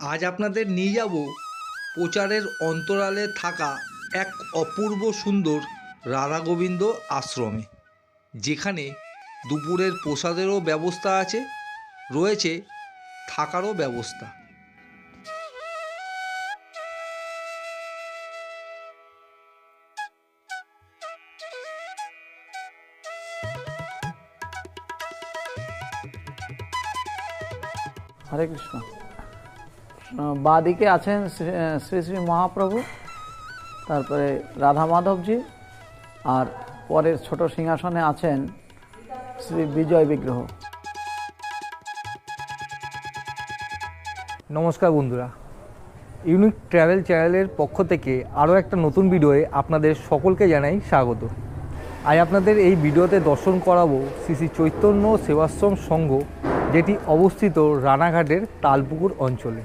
আজ আপনাদের নিয়ে যাব প্রচারের অন্তরালে থাকা এক অপূর্ব সুন্দর রাধা গোবিন্দ আশ্রমে, যেখানে দুপুরের প্রসাদেরও ব্যবস্থা আছে, রয়েছে থাকারও ব্যবস্থা। হরে কৃষ্ণ। বাঁদিকে আছেন শ্রী শ্রী মহাপ্রভু, তারপরে রাধা মাধবজি আর পরের ছোট সিংহাসনে আছেন শ্রী বিজয় বিগ্রহ। নমস্কার বন্ধুরা। ইউনিক ট্রাভেল চ্যানেলের পক্ষ থেকে আরও একটা নতুন ভিডিওয়ে আপনাদের সকলকে জানাই স্বাগত। আজ আপনাদের এই ভিডিওতে দর্শন করাবো শ্রী শ্রী চৈতন্য সেবাশ্রম সংঘ, যেটি অবস্থিত রানাঘাটের তালপুকুর অঞ্চলে।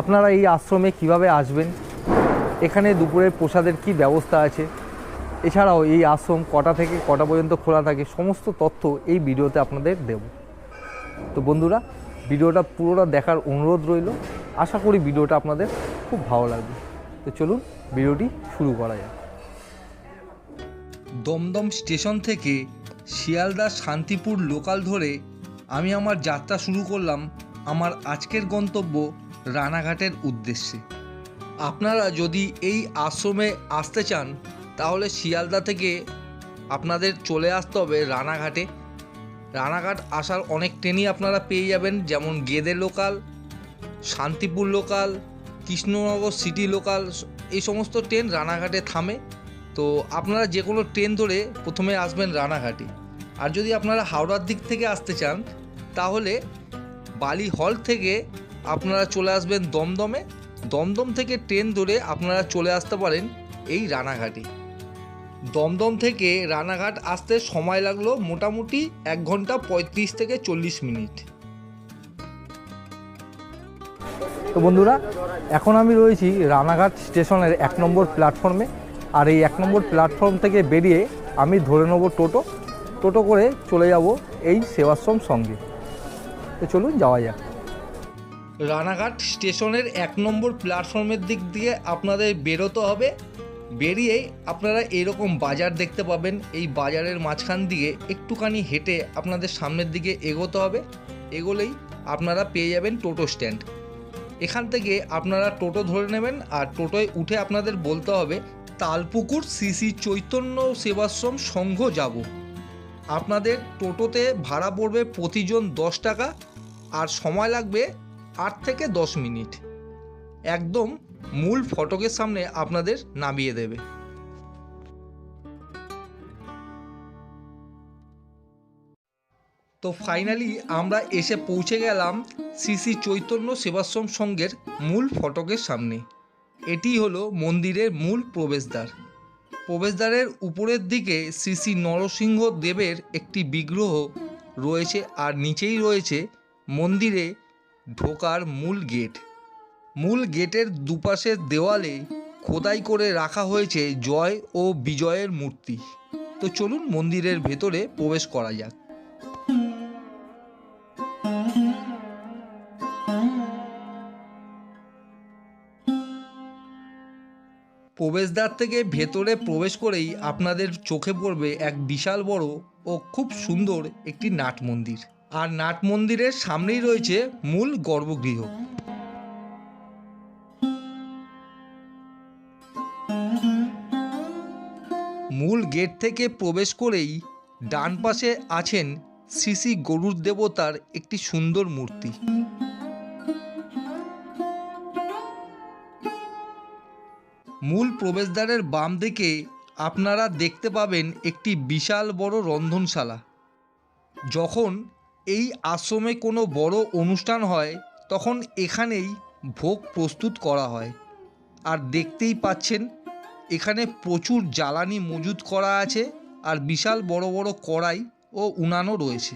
আপনারা এই আশ্রমে কীভাবে আসবেন? এখানে দুপুরের প্রসাদের কি ব্যবস্থা আছে? এছাড়াও এই আশ্রম কটা থেকে কটা পর্যন্ত খোলা থাকে? সমস্ত তথ্য এই ভিডিওতে আপনাদের দেব। তো বন্ধুরা, ভিডিওটা পুরোটা দেখার অনুরোধ রইল। আশা করি ভিডিওটা আপনাদের খুব ভালো লাগবে। তো চলুন ভিডিওটি শুরু করা যাক। দমদম স্টেশন থেকে শিয়ালদা শান্তিপুর লোকাল ধরে আমি আমার যাত্রা শুরু করলাম। আমার আজকের গন্তব্য রানাঘাটের উদ্দেশ্যে। আপনারা যদি এই আশ্রমে আসতে চান, তাহলে শিয়ালদা থেকে আপনাদের চলে আসতে হবে রানাঘাটে। রানাঘাট আসার অনেক ট্রেনই আপনারা পেয়ে যাবেন, যেমন Gede local, Shantipur local, Krishnanagar city local, এই সমস্ত ট্রেন রানাঘাটে থামে। তো আপনারা যে কোনো ট্রেন ধরে প্রথমে আসবেন রানাঘাটে। আর যদি আপনারা হাওড়ার দিক থেকে আসতে চান, তাহলে বালি হল থেকে আপনারা চলে আসবেন দমদমে। দমদম থেকে ট্রেন ধরে আপনারা চলে আসতে পারেন এই রানাঘাটে। দমদম থেকে রানাঘাট আসতে সময় লাগল মোটামুটি এক ঘণ্টা পঁয়ত্রিশ থেকে চল্লিশ মিনিট। তো বন্ধুরা, এখন আমি রয়েছি রানাঘাট স্টেশনের এক নম্বর প্ল্যাটফর্মে। আর এই এক নম্বর প্ল্যাটফর্ম থেকে বেরিয়ে আমি ধরে নেব টোটো। টোটো করে চলে যাব এই সেবাশ্রম সঙ্গে। তো চলুন যাওয়া যাক। রানাঘাট স্টেশনের এক নম্বর প্ল্যাটফর্মের দিক দিয়ে আপনাদের বেরোতে হবে। বেরিয়েই আপনারা এরকম বাজার দেখতে পাবেন। এই বাজারের মাঝখান দিয়ে একটুখানি হেঁটে আপনাদের সামনের দিকে এগোতে হবে। এগোলেই আপনারা পেয়ে যাবেন টোটো স্ট্যান্ড। এখান থেকে আপনারা টোটো ধরে নেবেন আর টোটোয় উঠে আপনাদের বলতে হবে, তালপুকুর সিসি চৈতন্য সেবাশ্রম সংঘ যাব। আপনাদের টোটোতে ভাড়া পড়বে প্রতিজন দশ টাকা। আর সময় লাগবে আট থেকে দশ মিনিট। একদম মূল ফটকের সামনে আপনাদের নামিয়ে দেবে। তো ফাইনালি আমরা এসে পৌঁছে গেলাম শ্রী চৈতন্য সেবাশ্রম সংঘের মূল ফটকের সামনে। এটি হলো মন্দিরের মূল প্রবেশদ্বার। প্রবেশদ্বারের উপরের দিকে শ্রী শ্রী নরসিংহ দেবের একটি বিগ্রহ রয়েছে আর নিচেই রয়েছে মন্দিরে ঢোকার মূল গেট। মূল গেটের দুপাশের দেওয়ালে খোদাই করে রাখা হয়েছে জয় ও বিজয়ের মূর্তি। তো চলুন মন্দিরের ভেতরে প্রবেশ করা যাক। প্রবেশদ্বার থেকে ভেতরে প্রবেশ করেই আপনাদের চোখে পড়বে এক বিশাল বড় ও খুব সুন্দর একটি নাট মন্দির। আর নাট মন্দিরের সামনেই রয়েছে মূল গর্ভগৃহ। মূল গেট থেকে প্রবেশ করেই ডান পাশে আছেন শ্রী শ্রী গরুর দেবতার একটি সুন্দর মূর্তি। মূল প্রবেশদ্বারের বাম দিকে আপনারা দেখতে পাবেন একটি বিশাল বড় রন্ধনশালা। যখন এই আশ্রমে কোনো বড় অনুষ্ঠান হয়, তখন এখানেই ভোগ প্রস্তুত করা হয়। আর দেখতেই পাচ্ছেন, এখানে প্রচুর জ্বালানি মজুত করা আছে আর বিশাল বড় বড় কড়াই ও উনানও রয়েছে।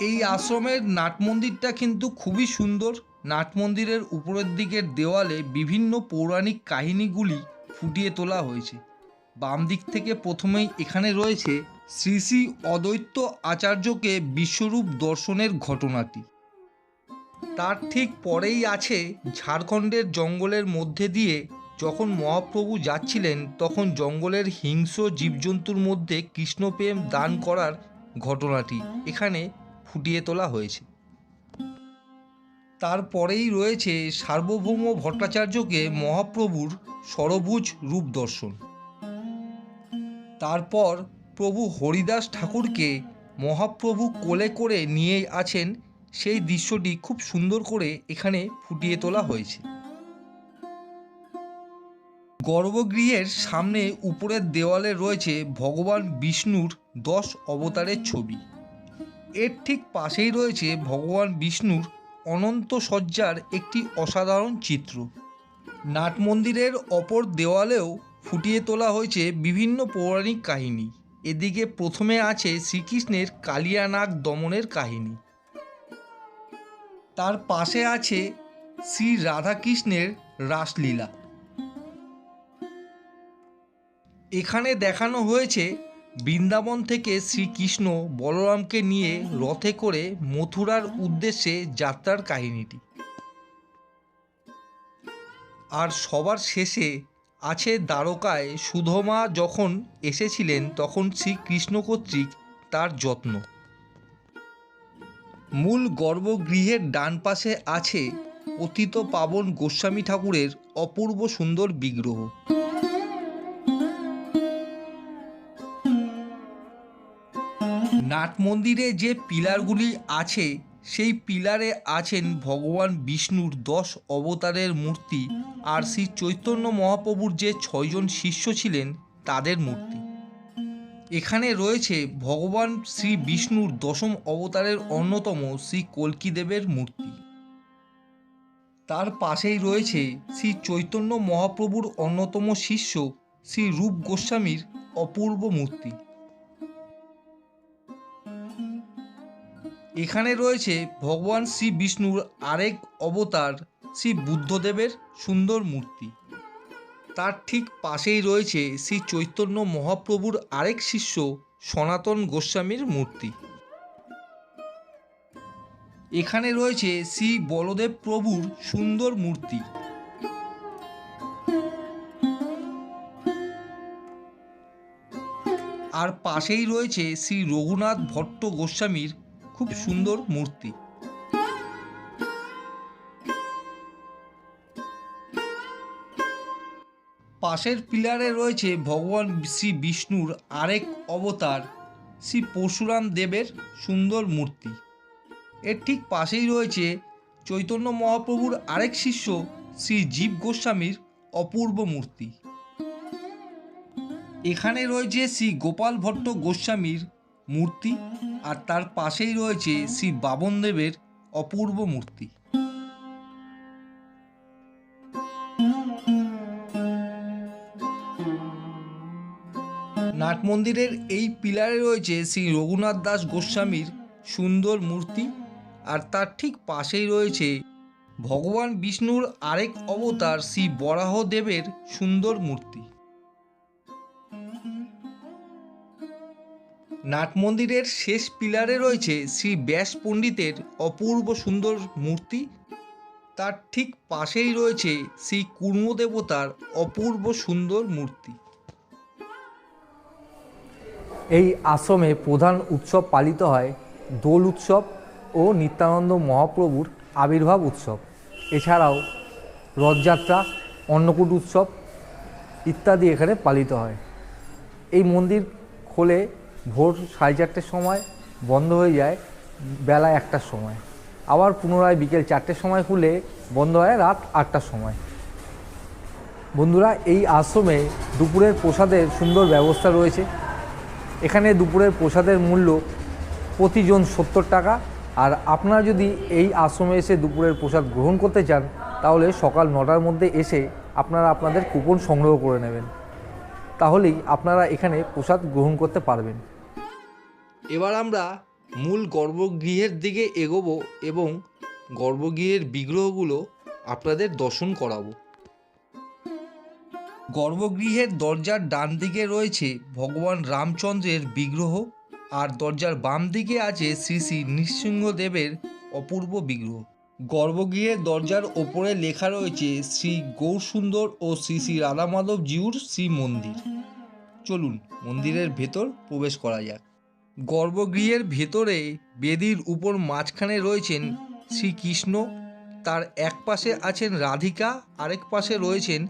এই আশ্রমের নাট মন্দিরটা কিন্তু খুবই সুন্দর। নাট মন্দিরের উপরের দিকের দেওয়ালে বিভিন্ন পৌরাণিক কাহিনীগুলি ফুটিয়ে তোলা হয়েছে। বাম দিক থেকে প্রথমেই এখানে রয়েছে শ্রী শ্রী অদ্বৈত আচার্যকে বিশ্বরূপ দর্শনের ঘটনাটি। তার ঠিক পরেই আছে ঝাড়খণ্ডের জঙ্গলের মধ্যে দিয়ে যখন মহাপ্রভু যাচ্ছিলেন, তখন জঙ্গলের হিংস্র জীবজন্তুর মধ্যে কৃষ্ণপ্রেম দান করার ঘটনাটি এখানে ফুটিয়ে তোলা হয়েছে। তারপরেই রয়েছে সার্বভৌম ভট্টাচার্যকে মহাপ্রভুর সরভুজ রূপ দর্শন। তারপর প্রভু হরিদাস ঠাকুরকে মহাপ্রভু কোলে করে নিয়ে আছেন, সেই দৃশ্যটি খুব সুন্দর করে এখানে ফুটিয়ে তোলা হয়েছে। গর্ভগৃহের সামনে উপরের দেওয়ালে রয়েছে ভগবান বিষ্ণুর দশ অবতারের ছবি। এর ঠিক পাশেই রয়েছে ভগবান বিষ্ণুর অনন্ত সজ্জার একটি অসাধারণ চিত্র। নাট মন্দিরের অপর দেওয়ালেও ফুটিয়ে তোলা হয়েছে বিভিন্ন পৌরাণিক কাহিনী। এদিকে প্রথমে আছে শ্রীকৃষ্ণের কালিয়ানাগ দমনের কাহিনী। তার পাশে আছে শ্রী রাধাকৃষ্ণের রাসলীলা। এখানে দেখানো হয়েছে বৃন্দাবন থেকে শ্রীকৃষ্ণ বলরামকে নিয়ে রথে করে মথুরার উদ্দেশ্যে যাত্রার কাহিনীটি। আর সবার শেষে আছে দ্বারকায় সুধমা যখন এসেছিলেন তখন শ্রীকৃষ্ণ কর্তৃক তার যত্ন। মূল গর্ভগৃহের ডান পাশে আছে পতিত পাবন গোস্বামী ঠাকুরের অপূর্ব সুন্দর বিগ্রহ। নাট মন্দিরে যে পিলারগুলি আছে পিলারে আছেন ভগবান বিষ্ণুর দশ অবতারের মূর্তি আর শ্রী চৈতন্য মহাপ্রভুর যে ছয়জন শিষ্য ছিলেন তাদের মূর্তি। এখানে রয়েছে ভগবান শ্রী বিষ্ণুর দশম অবতারের অন্যতম শ্রী কল্কিদেবের মূর্তি। তার পাশেই রয়েছে শ্রী চৈতন্য মহাপ্রভুর অন্যতম শিষ্য শ্রী রূপ গোস্বামীর অপূর্ব মূর্তি। এখানে রয়েছে ভগবান শ্রী বিষ্ণুর আরেক অবতার শ্রী বুদ্ধদেবের সুন্দর মূর্তি। তার ঠিক পাশেই রয়েছে শ্রী চৈতন্য মহাপ্রভুর আরেক শিষ্য সনাতন গোস্বামীর মূর্তি। এখানে রয়েছে শ্রী বলদেব প্রভুর সুন্দর মূর্তি। আর পাশেই রয়েছে শ্রী রঘুনাথ ভট্ট গোস্বামীর খুব সুন্দর মূর্তি। পাশের পিলারে রয়েছে ভগবান শ্রী বিষ্ণুর আরেক অবতার শ্রী পরশুরাম দেবের সুন্দর মূর্তি। এর ঠিক পাশেই রয়েছে চৈতন্য মহাপ্রভুর আরেক শিষ্য শ্রী জীব গোস্বামীর অপূর্ব মূর্তি। এখানে রয়েছে শ্রী গোপাল ভট্ট গোস্বামীর মূর্তি আর তার পাশেই রয়েছে শ্রী বাবনদেবের অপূর্ব মূর্তি। নাট মন্দিরের এই পিলারে রয়েছে শ্রী রঘুনাথ দাস গোস্বামীর সুন্দর মূর্তি আর তার ঠিক পাশেই রয়েছে ভগবান বিষ্ণুর আরেক অবতার শ্রী বরাহদেবের সুন্দর মূর্তি। নাট মন্দিরের শেষ পিলারে রয়েছে শ্রী ব্যাস পণ্ডিতের অপূর্ব সুন্দর মূর্তি। তার ঠিক পাশেই রয়েছে শ্রী কুর্ম দেবতার অপূর্ব সুন্দর মূর্তি। এই আশ্রমে প্রধান উৎসব পালিত হয় দোল উৎসব ও নিত্যানন্দ মহাপ্রভুর আবির্ভাব উৎসব। এছাড়াও রথযাত্রা, অন্নকূট উৎসব ইত্যাদি এখানে পালিত হয়। এই মন্দির খোলে ভোর সাড়ে চারটের সময়, বন্ধ হয়ে যায় বেলা একটার সময়। আবার পুনরায় বিকেল চারটের সময় খুলে বন্ধ হয় রাত আটটার সময়। বন্ধুরা, এই আশ্রমে দুপুরের প্রসাদের সুন্দর ব্যবস্থা রয়েছে। এখানে দুপুরের প্রসাদের মূল্য প্রতিজন সত্তর টাকা। আর আপনারা যদি এই আশ্রমে এসে দুপুরের প্রসাদ গ্রহণ করতে চান, তাহলে সকাল নটার মধ্যে এসে আপনারা আপনাদের কুপন সংগ্রহ করে নেবেন। তাহলেই আপনারা এখানে প্রসাদ গ্রহণ করতে পারবেন। এবার আমরা মূল গর্ভগৃহের দিকে এগোবো এবং গর্ভগৃহের বিগ্রহগুলো আপনাদের দর্শন করাবো। গর্ভগৃহের দরজার ডান দিকে রয়েছে ভগবান রামচন্দ্রের বিগ্রহ আর দরজার বাম দিকে আছে শ্রী শ্রী নৃসিংহদেবের অপূর্ব বিগ্রহ। গর্ভগৃহের দরজার ওপরে লেখা রয়েছে শ্রী গৌরসুন্দর ও শ্রী শ্রী রাধা মাধব জিউর শ্রী মন্দির চলুন মন্দিরের ভেতর প্রবেশ করা যাক। গর্ভগৃহের ভেতরে বেদির উপর মাঝখানে রয়েছেন শ্রীকৃষ্ণ, তার এক পাশে আছেন রাধিকা, আরেক পাশে রয়েছেন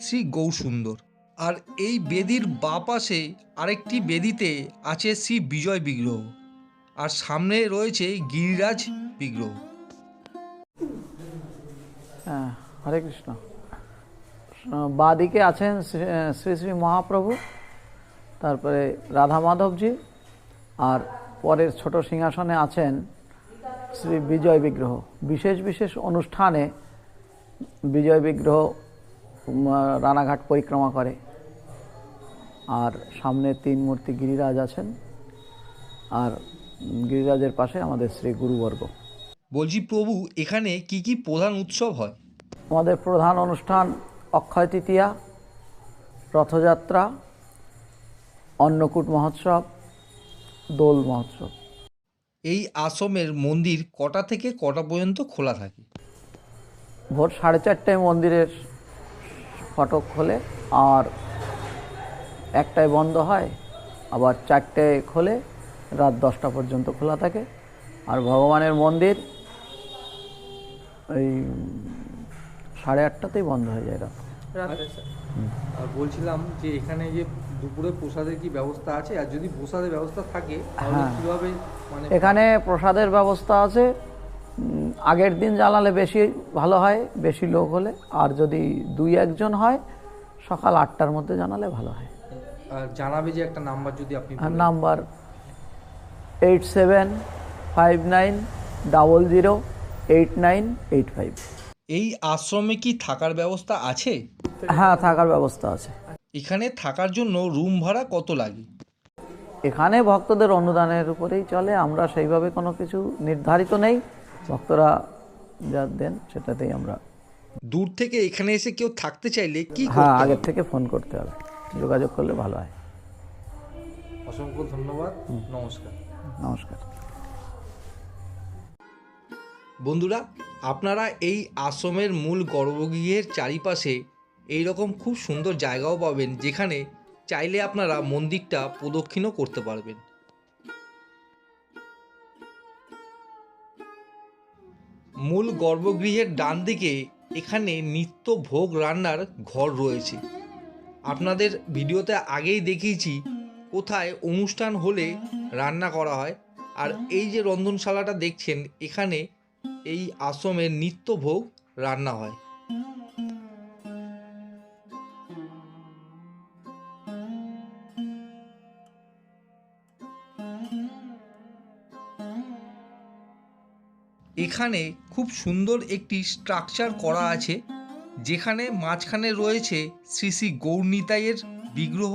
শ্রী গৌসুন্দর। আর এই বেদির বা পাশে আরেকটি বেদিতে আছে শ্রী বিজয় বিগ্রহ। আর সামনে রয়েছে গিরিরাজ বিগ্রহ। হ্যাঁ হরে কৃষ্ণ। বাদিকে আছেন শ্রী শ্রী শ্রী মহাপ্রভু, তারপরে রাধা মাধবজি আর পরের ছোট সিংহাসনে আছেন শ্রী বিজয় বিগ্রহ। বিশেষ বিশেষ অনুষ্ঠানে বিজয় বিগ্রহ রানাঘাট পরিক্রমা করে। আর সামনে তিন মূর্তি গিরিরাজ আছেন। আর গিরিরাজের পাশে আমাদের শ্রী গুরুবর্গ। বলছি প্রভু এখানে কি কি প্রধান উৎসব হয়? আমাদের প্রধান অনুষ্ঠান অক্ষয় তৃতীয়া রথযাত্রা অন্নকূট মহোৎসব দোল মহোৎসব এই আশ্রমের মন্দির কটা থেকে কটা পর্যন্ত খোলা থাকে? ভোর সাড়ে চারটায় মন্দিরের ফটক খোলে আর একটায় বন্ধ হয় আবার চারটায় খোলে রাত দশটা পর্যন্ত খোলা থাকে। আর ভগবানের মন্দির ওই সাড়ে আটটাতেই বন্ধ হয়ে যায় রাত। আর বলছিলাম যে এখানে যে দুপুরে প্রসাদের কি ব্যবস্থা আছে? আর যদি প্রসাদের ব্যবস্থা থাকে হ্যাঁ। কীভাবে মানে এখানে প্রসাদের ব্যবস্থা আছে। আগের দিন জ্বালালে বেশি ভালো হয় বেশি লোক হলে। আর যদি দুই একজন হয় সকাল আটটার মধ্যে জানালে ভালো হয়। আর জানাবে যে একটা নাম্বার যদি আপনি number eight seven five nine double zero eight nine eight five. এই আশ্রমে কি থাকার ব্যবস্থা আছে? হ্যাঁ থাকার ব্যবস্থা আছে। এখানে থাকার জন্য রুম ভাড়া কত লাগে? এখানে ভক্তদের অনুদানের উপরেই চলে আমরা সেইভাবে কোনো কিছু নির্ধারিত নেই। ভক্তরা যা দেন সেটাতেই আমরা। দূর থেকে এখানে এসে কেউ থাকতে চাইলে কি হ্যাঁ আগের থেকে ফোন করতে হবে। যোগাযোগ করলে ভালো হয়। অসংখ্য ধন্যবাদ। নমস্কার। নমস্কার। বন্ধুরা আপনারা এই আশ্রমের মূল গর্ভগৃহের চারিপাশে এই রকম খুব সুন্দর জায়গাও পাবেন যেখানে চাইলে আপনারা মন্দিরটা প্রদক্ষিণও করতে পারবেন। মূল গর্ভগৃহের ডান দিকে এখানে নিত্য ভোগ রান্নার ঘর রয়েছে। আপনাদের ভিডিওতে আগেই দেখিয়েছি কোথায় অনুষ্ঠান হলে রান্না করা হয়। আর এই যে রন্ধনশালাটা দেখছেন, এখানে এই আশ্রমের নিত্য ভোগ রান্না হয়। এখানে খুব সুন্দর একটি স্ট্রাকচার করা আছে, যেখানে মাঝখানে রয়েছে শ্রী শ্রী গৌরনিতাইয়ের বিগ্রহ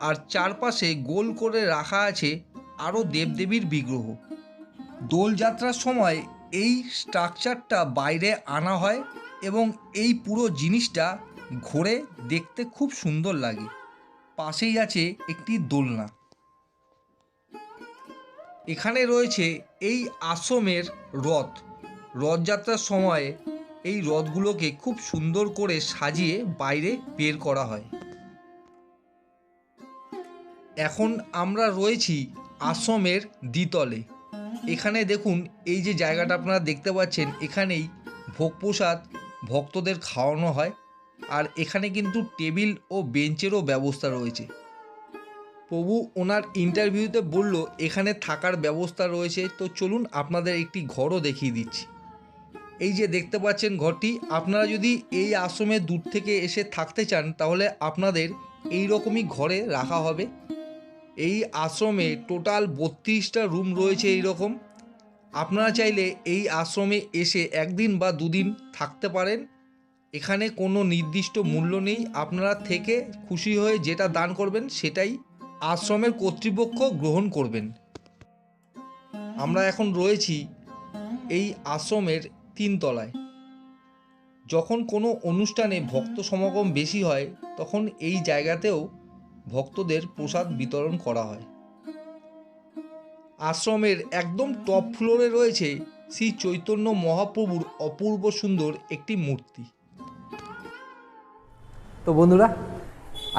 আর চারপাশে গোল করে রাখা আছে আরও দেবদেবীর বিগ্রহ। দোলযাত্রার সময় এই স্ট্রাকচারটা বাইরে আনা হয় এবং এই পুরো জিনিসটা ঘোরে দেখতে খুব সুন্দর লাগে। পাশেই আছে একটি দোলনা। এখানে রয়েছে এই আশ্রমের রথ। রথযাত্রার সময় এই রথগুলোকে খুব সুন্দর করে সাজিয়ে বাইরে বের করা হয়। এখন আমরা রয়েছি আশ্রমের দ্বিতলে। এখানে দেখুন, এই যে জায়গাটা আপনারা দেখতে পাচ্ছেন, এখানেই ভোগ প্রসাদ ভক্তদের খাওয়ানো হয় আর এখানে কিন্তু টেবিল ও বেঞ্চেরও ব্যবস্থা রয়েছে। প্রভু ওনার ইন্টারভিউতে বলল, এখানে থাকার ব্যবস্থা রয়েছে। তো চলুন আপনাদের একটি ঘরও দেখিয়ে দিচ্ছি। এই যে দেখতে পাচ্ছেন ঘরটি, আপনারা যদি এই আশ্রমে দূর থেকে এসে থাকতে চান, তাহলে আপনাদের এই রকমই ঘরে রাখা হবে। এই আশ্রমে টোটাল বত্রিশটা রুম রয়েছে এই রকম আপনারা চাইলে এই আশ্রমে এসে একদিন বা দুদিন থাকতে পারেন। এখানে কোনো নির্দিষ্ট মূল্য নেই। আপনারা থেকে খুশি হয়ে যেটা দান করবেন, সেটাই আশ্রমের কর্তৃপক্ষ গ্রহণ করবেন। আমরা এখন রয়েছি এই আশ্রমের তিনতলায় যখন কোনো অনুষ্ঠানে ভক্ত সমাগম বেশি হয়, তখন এই জায়গাতেও ভক্তদের প্রসাদ বিতরণ করা হয়। আশ্রমের একদম টপ ফ্লোরে রয়েছে শ্রী চৈতন্য মহাপ্রভুর অপূর্ব সুন্দর একটি মূর্তি। তো বন্ধুরা,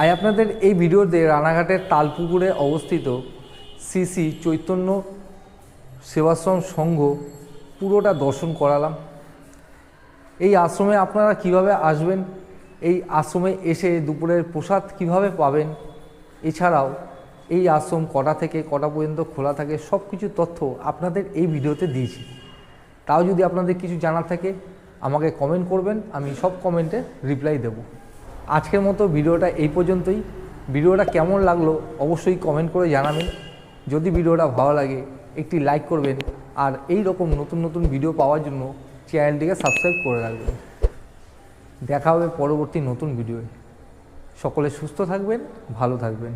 আজ আপনাদের এই ভিডিওতে রানাঘাটের তালপুকুরে অবস্থিত শ্রী শ্রী চৈতন্য সেবাশ্রম সংঘ পুরোটা দর্শন করালাম। এই আশ্রমে আপনারা কীভাবে আসবেন? এই আশ্রমে এসে দুপুরের প্রসাদ কীভাবে পাবেন? এছাড়াও এই আশ্রম কটা থেকে, কটা পর্যন্ত খোলা থাকে সব কিছু তথ্য আপনাদের এই ভিডিওতে দিয়েছি। তাও যদি আপনাদের কিছু জানার থাকে, আমাকে কমেন্ট করবেন, আমি সব কমেন্টে রিপ্লাই দেব। আজকের মতো ভিডিওটা এই পর্যন্তই। ভিডিওটা কেমন লাগল অবশ্যই কমেন্ট করে জানাবেন। যদি ভিডিওটা ভালো লাগে, একটি লাইক করবেন। আর এই রকম নতুন নতুন ভিডিও পাওয়ার জন্য চ্যানেলটিকে সাবস্ক্রাইব করে রাখবেন। দেখা হবে পরবর্তী নতুন ভিডিও সকলে সুস্থ থাকবেন, ভালো থাকবেন।